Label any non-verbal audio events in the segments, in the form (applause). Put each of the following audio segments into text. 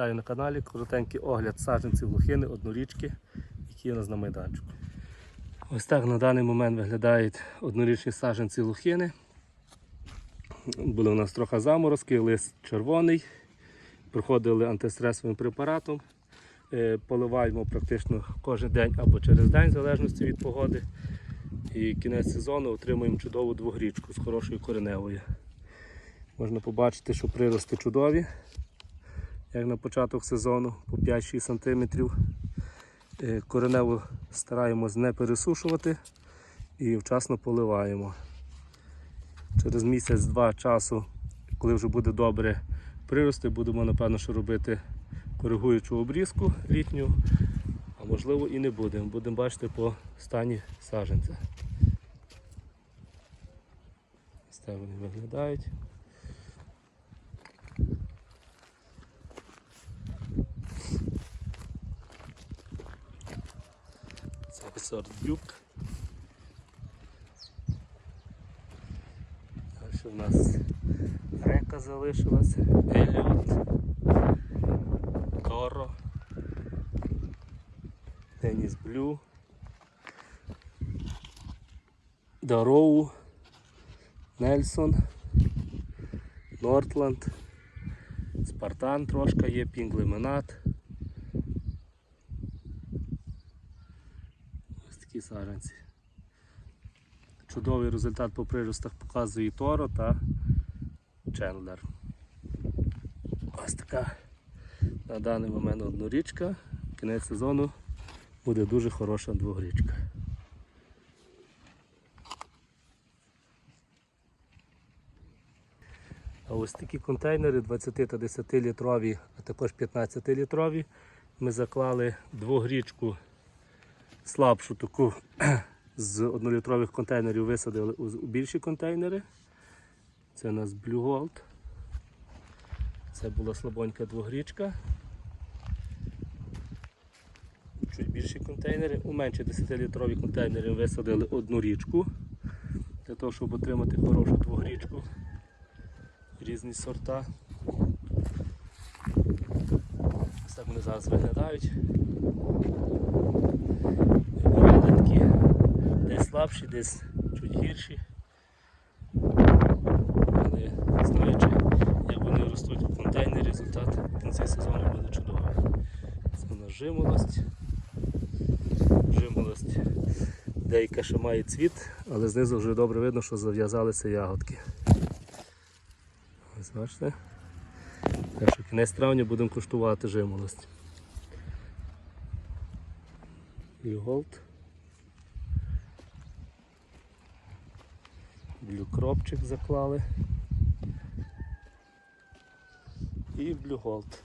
Вітаю на каналі. Коротенький огляд саджанців лохини, однорічки, які у нас на майданчику. Ось так на даний момент виглядають однорічні саджанці лохини. Були у нас трохи заморозки, лист червоний. Проходили антистресовим препаратом. Е, Поливаємо практично кожен день або через день, в залежності від погоди. І кінець сезону отримуємо чудову двогрічку з хорошою кореневою. Можна побачити, що прирости чудові, як на початок сезону, по 5-6 см. Е, Кореневу стараємось не пересушувати і вчасно поливаємо. Через місяць-два часу, коли вже буде добре прирости, будемо напевно що робити коригуючу обрізку літню, а можливо і не будемо. Будемо бачити по стані саджанця. Ось вони виглядають. Це сорт дюк. Далі в нас? Река залишилась, Еліот, Торо, Деніс Блю, Дароу, Нельсон, Нортланд, Спартан трошки є, Пінглеменат. Ось саджанці. Чудовий результат по приростах показує і Торо та Чендлер. Ось така на даний момент однорічка. Кінець сезону буде дуже хороша двогрічка. А ось такі контейнери 20 та 10 літрові, а також 15 літрові. Ми заклали двогрічку слабшу таку (clears throat) з однолітрових контейнерів висадили у більші контейнери. Це у нас Blue Gold. Це була слабонька двогрічка. Чуть більші контейнери. У менші 10-літрові контейнери висадили одну річку для того, щоб отримати хорошу двогрічку. Різні сорта. Ось так вони зараз виглядають. Такі десь слабші, десь чуть гірші. Але знаючи, як вони ростуть в контейнері, результат в кінці сезону буде чудовий. Це нас жимолость. Жимолость деяка ще має цвіт, але знизу вже добре видно, що зав'язалися ягодки. Ось бачите? Так що кінець травня будемо куштувати жимолость. Юголд. Блюкропчик заклали. І блюголд.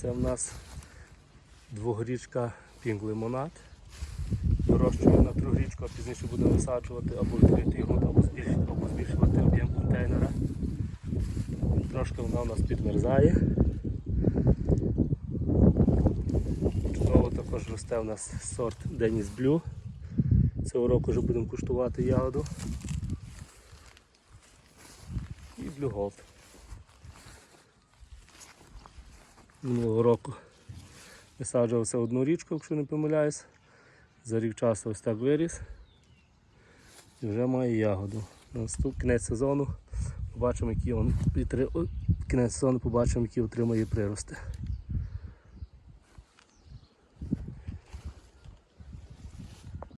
Це в нас двогрічка Pink Lemonade. Вирощуємо на трьохрічку, а пізніше будемо висаджувати або відкритий ґрунт, або збільшувати, або збільшувати об'єм контейнера. Трошки вона у нас підмерзає. Чудово також росте у нас сорт Denis Blue. Цього року вже будемо куштувати ягоду. І Blue Gold. Минулого року висаджувався одну річку, якщо не помиляюсь. За рік часу ось так виріс. І вже має ягоду. Наступ кінець сезону побачимо, які він кінець сезону побачимо, які отримає прирости.